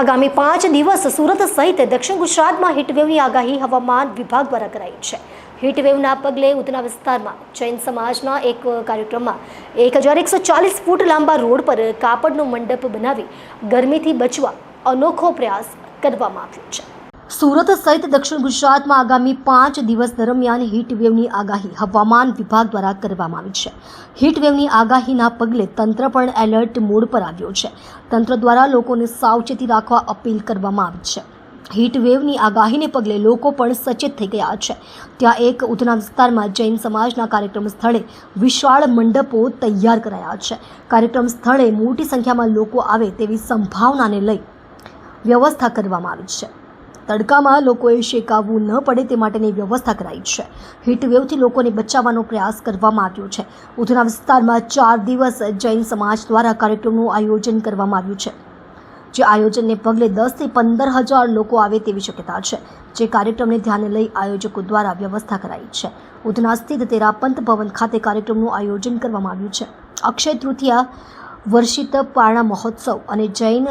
આગામી પાંચ દિવસ સુરત સહિત દક્ષિણ ગુજરાતમાં હીટવેવની આગાહી હવામાન વિભાગ દ્વારા કરાઈ છે. હીટવેવના પગલે ઉધના વિસ્તારમાં જૈન સમાજના એક કાર્યક્રમમાં એક હજાર એકસો ચાલીસ ફૂટ લાંબા રોડ પર કાપડનો મંડપ બનાવી ગરમીથી બચવા અનોખો પ્રયાસ કરવામાં આવ્યો છે. સુરત સહિત દક્ષિણ ગુજરાતમાં આગામી પાંચ દિવસ દરમિયાન હીટવેવની આગાહી હવામાન વિભાગ દ્વારા કરવામાં આવી છે. હીટવેવની આગાહીના પગલે તંત્ર પણ એલર્ટ મોડ પર આવ્યો છે. તંત્ર દ્વારા લોકોને સાવચેતી રાખવા અપીલ કરવામાં આવી છે. હીટવેવની આગાહીને પગલે લોકો પણ સચેત થઈ ગયા છે. ત્યાં એક ઉધના વિસ્તારમાં જૈન સમાજના કાર્યક્રમ સ્થળે વિશાળ મંડપો તૈયાર કરાયા છે. કાર્યક્રમ સ્થળે મોટી સંખ્યામાં લોકો આવે તેવી સંભાવનાને લઈ વ્યવસ્થા કરવામાં આવી છે. તડકામાં લોકોએ શેકાવવું ન પડે તે માટેની વ્યવસ્થા કરાઈ છે. હીટવેવથી લોકોને બચાવવાનો પ્રયાસ કરવામાં આવ્યો છે. ઉધના વિસ્તારમાં ચાર દિવસ જૈન સમાજ દ્વારા કાર્યક્રમનું આયોજન કરવામાં આવ્યું છે. જે આયોજનને પગલે દસથી પંદર હજાર લોકો આવે તેવી શક્યતા છે. જે કાર્યક્રમને ધ્યાને લઈ આયોજકો દ્વારા વ્યવસ્થા કરાઈ છે. ઉધના સ્થિત તેરાપંત ભવન ખાતે કાર્યક્રમનું આયોજન કરવામાં આવ્યું છે. અક્ષય તૃતીયા વર્ષિત પારણા મહોત્સવ અને જૈન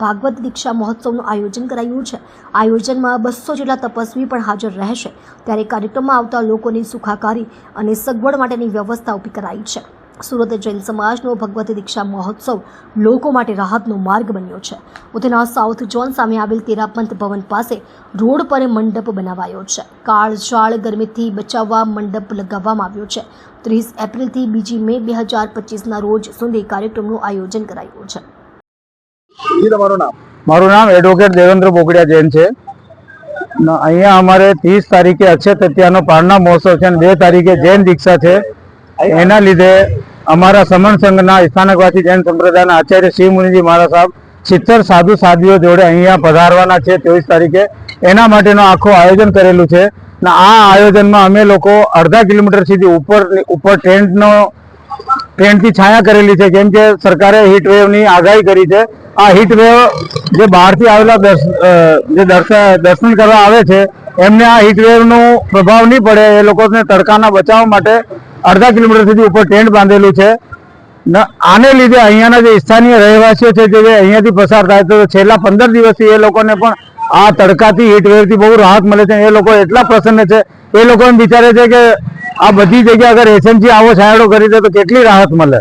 ભાગવત દીક્ષા મહોત્સવનું આયોજન કરાયું છે. આયોજનમાં બસો જેટલા તપસ્વી પણ હાજર રહેશે. ત્યારે કાર્યક્રમમાં આવતા લોકોની સુખાકારી અને સગવડ માટેની વ્યવસ્થા ઊભી કરાઈ છે. સુરત જૈન સમાજનો ભગવતી દીક્ષા મહોત્સવ લોકો માટે રાહતનો માર્ગ બન્યો છે. ઉધના સાઉથ ઝોન સામે આવેલ તેરાપંથ ભવન પાસે રોડ પર મંડપ બનાવાયો છે. કાળઝાળ ગરમીથી બચાવવા મંડપ લગાવવામાં આવ્યો છે. ત્રીસ એપ્રિલથી બીજી મે બે હજાર પચીસના રોજ સુધી કાર્યક્રમનું આયોજન કરાયું છે. મારું નામ એડવોકેટ દેવેન્દ્ર બોકડિયા જૈન છે. અહીંયા અમારે ત્રીસ તારીખે અક્ષય તૃતીયાનો પારણા મહોત્સવ છે અને બે તારીખે જૈન દીક્ષા છે. એના લીધે અમારા સમણ સંઘના સ્થાનકવાસી જૈન સંપ્રદાયના આચાર્ય શિવ મુનિજી મહારાજ સાહેબ સિત્તેર સાધુ સાધ્વીઓ જોડે અહીંયા પધારવાના છે ચોવીસ તારીખે. એના માટેનું આખું આયોજન કરેલું છે. ને આ આયોજનમાં અમે લોકો અડધા કિલોમીટર સુધી ઉપર ઉપર ટેન્ટનો, ટેન્ટથી છાયા કરેલી છે. કેમ કે સરકારે હીટવેવની આગાહી કરી છે. આ હીટવેવ જે બહારથી આવેલા જે દર્શ- દર્શન કરવા આવે છે, એમને આ હીટવેવનો પ્રભાવ નહીં પડે. એ લોકોને તડકાના બચાવ માટે અડધા કિલોમીટર સુધી ઉપર ટેન્ટ બાંધેલું છે. આને લીધે અહીંયાના જે સ્થાનીય રહેવાસીઓ છે, જે અહીંયાથી પસાર થાય તો છેલ્લા પંદર દિવસથી એ લોકોને પણ આ તડકાથી હીટવેવથી બહુ રાહત મળે છે. એ લોકો એટલા પ્રસન્ન છે. એ લોકો એમ વિચારે છે કે આ બધી જગ્યા અગર એસએમસી આવો છાંયડો કરી દે તો કેટલી રાહત મળે?